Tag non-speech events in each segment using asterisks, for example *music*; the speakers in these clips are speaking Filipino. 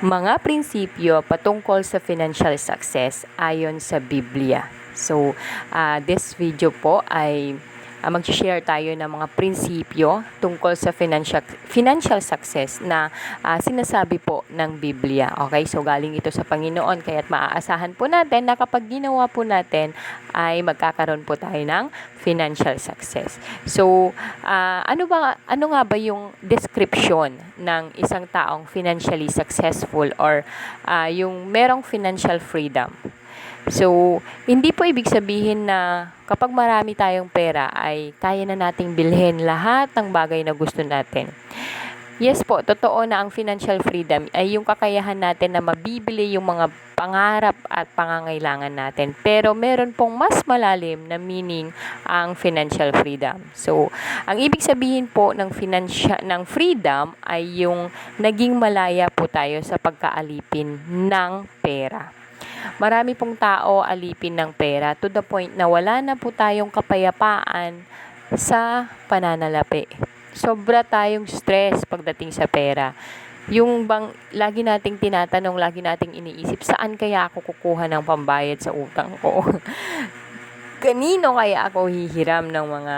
mga prinsipyo patungkol sa financial success ayon sa Biblia. So, ah, this video po ay uh, mag-share tayo ng mga prinsipyo tungkol sa financial financial success na ah, sinasabi po ng Biblia. Okay? So, galing ito sa Panginoon kaya't maaasahan po natin na kapag ginawa po natin ay magkakaroon po tayo ng financial success. So, ah, ano ba ano nga ba yung description ng isang taong financially successful or ah, yung merong financial freedom? So, hindi po ibig sabihin na kapag marami tayong pera ay kaya na nating bilhin lahat ng bagay na gusto natin. Yes po, totoo na ang financial freedom ay yung kakayahan natin na mabibili yung mga pangarap at pangangailangan natin. Pero meron pong mas malalim na meaning ang financial freedom. So, ang ibig sabihin po ng financial ng freedom ay yung naging malaya po tayo sa pagkaalipin ng pera. Marami pong tao alipin ng pera to the point na wala na po tayong kapayapaan sa pananalapi. Sobra tayong stress pagdating sa pera. Yung bang lagi nating tinatanong, lagi nating iniisip, saan kaya ako kukuha ng pambayad sa utang ko? *laughs* Kanino kaya ako hihiram ng mga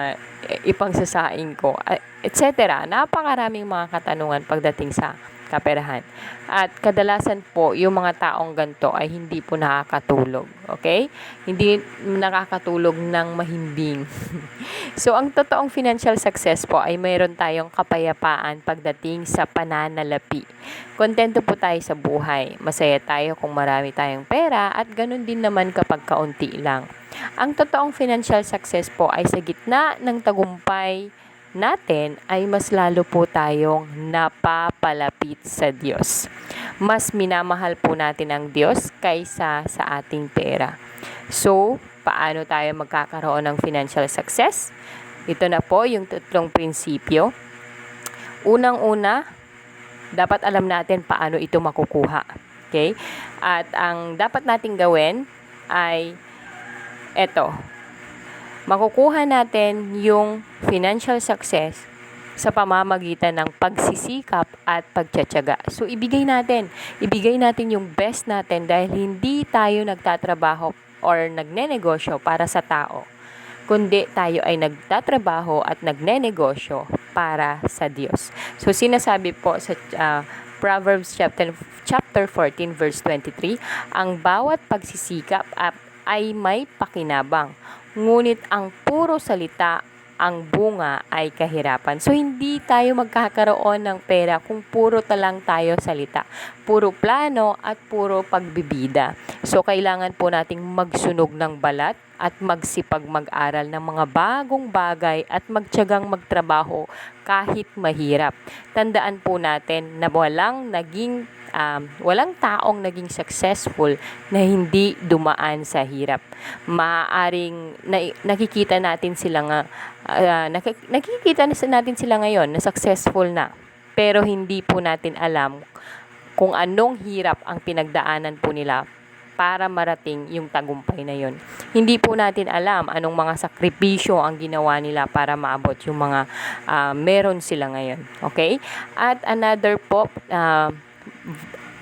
eh, ipangsasaing ko? Etc. Napakaraming mga katanungan pagdating sa kaperahan. At kadalasan po, yung mga taong ganto ay hindi po nakakatulog. Okay? Hindi nakakatulog ng mahimbing. *laughs* so, ang totoong financial success po ay mayroon tayong kapayapaan pagdating sa pananalapi. Kontento po tayo sa buhay. Masaya tayo kung marami tayong pera at ganun din naman kapag kaunti lang. Ang totoong financial success po ay sa gitna ng tagumpay, natin ay mas lalo po tayong napapalapit sa Diyos. Mas minamahal po natin ang Diyos kaysa sa ating pera. So, paano tayo magkakaroon ng financial success? Ito na po yung tatlong prinsipyo. Unang-una, dapat alam natin paano ito makukuha. Okay? At ang dapat nating gawin ay eto, makukuha natin yung financial success sa pamamagitan ng pagsisikap at pagtsatsaga. So, ibigay natin. Ibigay natin yung best natin dahil hindi tayo nagtatrabaho or nagnenegosyo para sa tao, kundi tayo ay nagtatrabaho at nagnenegosyo para sa Diyos. So, sinasabi po sa uh, Proverbs chapter, chapter 14 verse 23, ang bawat pagsisikap ay may pakinabang ngunit ang puro salita ang bunga ay kahirapan. So, hindi tayo magkakaroon ng pera kung puro talang tayo salita. Puro plano at puro pagbibida. So, kailangan po nating magsunog ng balat at magsipag mag-aral ng mga bagong bagay at magtyagang magtrabaho kahit mahirap. Tandaan po natin na walang naging um, walang taong naging successful na hindi dumaan sa hirap. Maaaring na, nakikita natin sila nga uh, nakikita natin sila ngayon na successful na. Pero hindi po natin alam kung anong hirap ang pinagdaanan po nila para marating yung tagumpay na yon. Hindi po natin alam anong mga sakripisyo ang ginawa nila para maabot yung mga uh, meron sila ngayon. Okay? At another po, uh,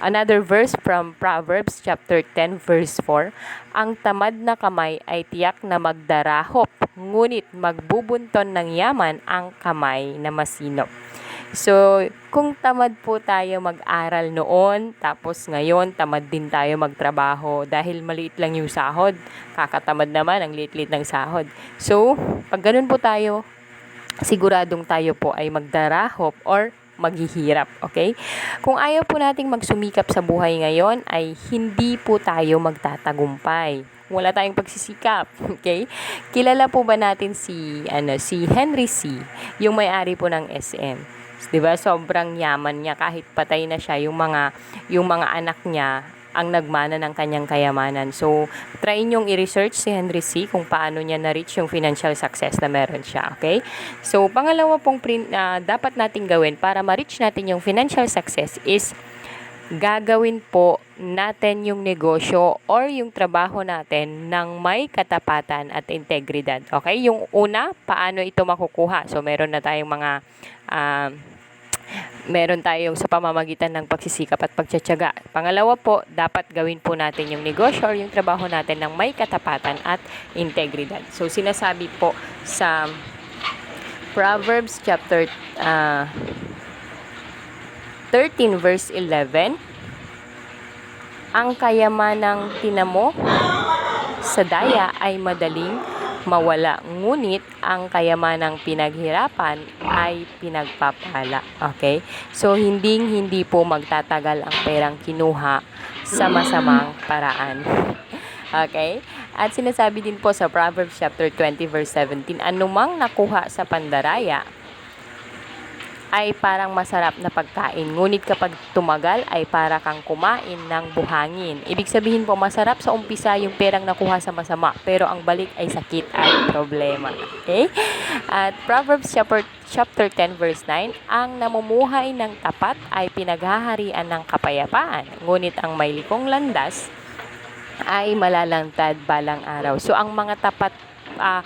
Another verse from Proverbs chapter 10 verse 4, Ang tamad na kamay ay tiyak na magdarahop, ngunit magbubunton ng yaman ang kamay na masinop. So, kung tamad po tayo mag-aral noon, tapos ngayon tamad din tayo magtrabaho dahil maliit lang yung sahod, kakatamad naman ang liit-liit ng sahod. So, pag ganun po tayo, siguradong tayo po ay magdarahop or maghihirap, okay? Kung ayaw po nating magsumikap sa buhay ngayon, ay hindi po tayo magtatagumpay wala tayong pagsisikap, *laughs* okay? Kilala po ba natin si ano si Henry C, yung may-ari po ng SM? 'Di ba? Sobrang yaman niya kahit patay na siya yung mga yung mga anak niya ang nagmana ng kanyang kayamanan. So, try niyong i-research si Henry C. kung paano niya na-reach yung financial success na meron siya. Okay? So, pangalawa pong print, uh, dapat nating gawin para ma-reach natin yung financial success is gagawin po natin yung negosyo or yung trabaho natin ng may katapatan at integridad. Okay? Yung una, paano ito makukuha? So, meron na tayong mga uh, meron tayong sa pamamagitan ng pagsisikap at pagtsatsaga. Pangalawa po, dapat gawin po natin yung negosyo or yung trabaho natin ng may katapatan at integridad. So, sinasabi po sa Proverbs chapter ah, 13 verse 11, ang kayamanang tinamo sa daya ay madaling mawala. Ngunit ang kayamanang pinaghirapan ay pinagpapala. Okay? So, hindi hindi po magtatagal ang perang kinuha sa masamang paraan. *laughs* Okay? At sinasabi din po sa Proverbs chapter 20 verse 17, anumang nakuha sa pandaraya ay parang masarap na pagkain. Ngunit kapag tumagal ay para kang kumain ng buhangin. Ibig sabihin po, masarap sa umpisa yung perang nakuha sa masama, pero ang balik ay sakit at problema. Okay? At Proverbs chapter, chapter 10 verse 9, ang namumuhay ng tapat ay pinaghaharian ng kapayapaan. Ngunit ang may likong landas ay malalantad balang araw. So ang mga tapat ah,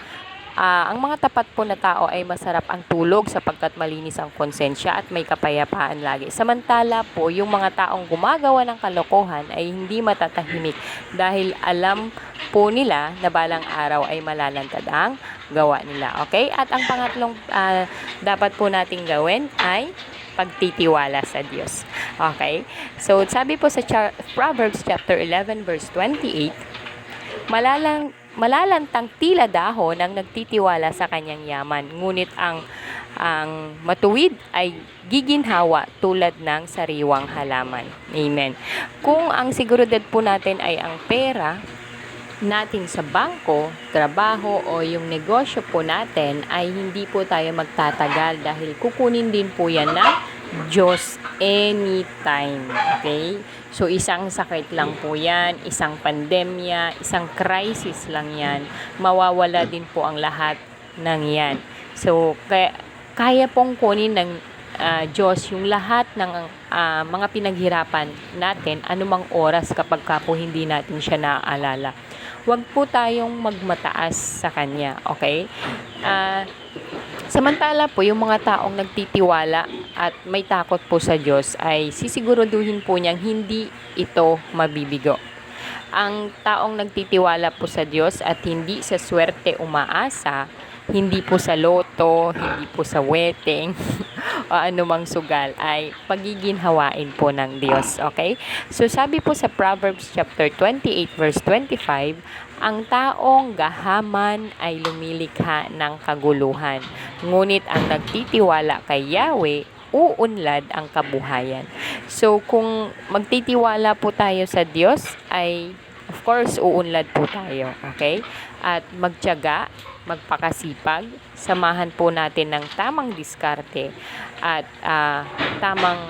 ah, ang mga tapat po na tao ay masarap ang tulog sapagkat malinis ang konsensya at may kapayapaan lagi. Samantala po, yung mga taong gumagawa ng kalokohan ay hindi matatahimik dahil alam po nila na balang araw ay malalantad ang gawa nila. Okay? At ang pangatlong ah, dapat po nating gawin ay pagtitiwala sa Diyos. Okay? So, sabi po sa Proverbs chapter 11 verse 28, malalang malalantang tila dahon ang nagtitiwala sa kanyang yaman. Ngunit ang ang matuwid ay giginhawa tulad ng sariwang halaman. Amen. Kung ang seguridad po natin ay ang pera, natin sa bangko, trabaho o yung negosyo po natin ay hindi po tayo magtatagal dahil kukunin din po yan ng Diyos anytime. Okay? So, isang sakit lang po yan, isang pandemya, isang crisis lang yan. Mawawala din po ang lahat ng yan. So, kaya, kaya pong kunin ng ah, Diyos yung lahat ng ah, mga pinaghirapan natin anumang oras kapag ka po hindi natin siya naaalala. Huwag po tayong magmataas sa Kanya, okay? Ah, samantala po, yung mga taong nagtitiwala at may takot po sa Diyos ay sisiguraduhin po niyang hindi ito mabibigo. Ang taong nagtitiwala po sa Diyos at hindi sa swerte umaasa, hindi po sa loto, hindi po sa wedding, *laughs* o anumang sugal ay pagiginhawain po ng Diyos. Okay? So sabi po sa Proverbs chapter 28 verse 25, ang taong gahaman ay lumilikha ng kaguluhan. Ngunit ang nagtitiwala kay Yahweh, uunlad ang kabuhayan. So kung magtitiwala po tayo sa Diyos ay of course uunlad po tayo, okay? At magtiyaga, magpakasipag, samahan po natin ng tamang diskarte at ah, tamang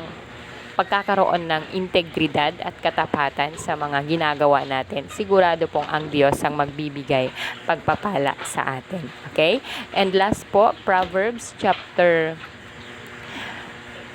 pagkakaroon ng integridad at katapatan sa mga ginagawa natin. Sigurado pong ang Diyos ang magbibigay pagpapala sa atin. Okay? And last po, Proverbs chapter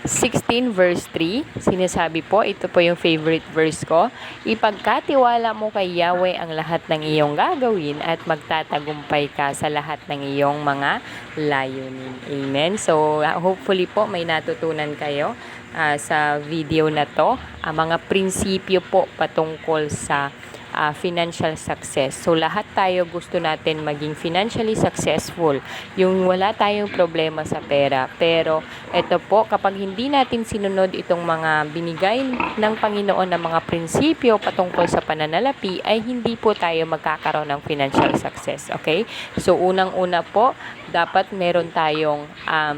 16 verse 3, sinasabi po, ito po yung favorite verse ko, Ipagkatiwala mo kay Yahweh ang lahat ng iyong gagawin at magtatagumpay ka sa lahat ng iyong mga layunin. Amen. So, hopefully po may natutunan kayo uh, sa video na to. Ang mga prinsipyo po patungkol sa uh, financial success. So lahat tayo gusto natin maging financially successful. Yung wala tayong problema sa pera. Pero ito po, kapag hindi natin sinunod itong mga binigay ng Panginoon na mga prinsipyo patungkol sa pananalapi, ay hindi po tayo magkakaroon ng financial success. Okay? So unang-una po, dapat meron tayong um,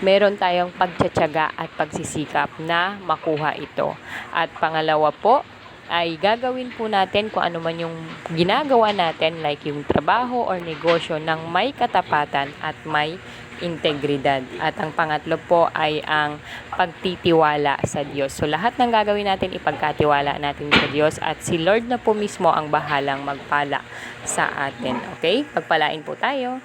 meron tayong pagtsatsaga at pagsisikap na makuha ito. At pangalawa po, ay gagawin po natin kung ano man yung ginagawa natin like yung trabaho or negosyo ng may katapatan at may integridad. At ang pangatlo po ay ang pagtitiwala sa Diyos. So lahat ng gagawin natin ipagkatiwala natin sa Diyos at si Lord na po mismo ang bahalang magpala sa atin. Okay? Pagpalain po tayo.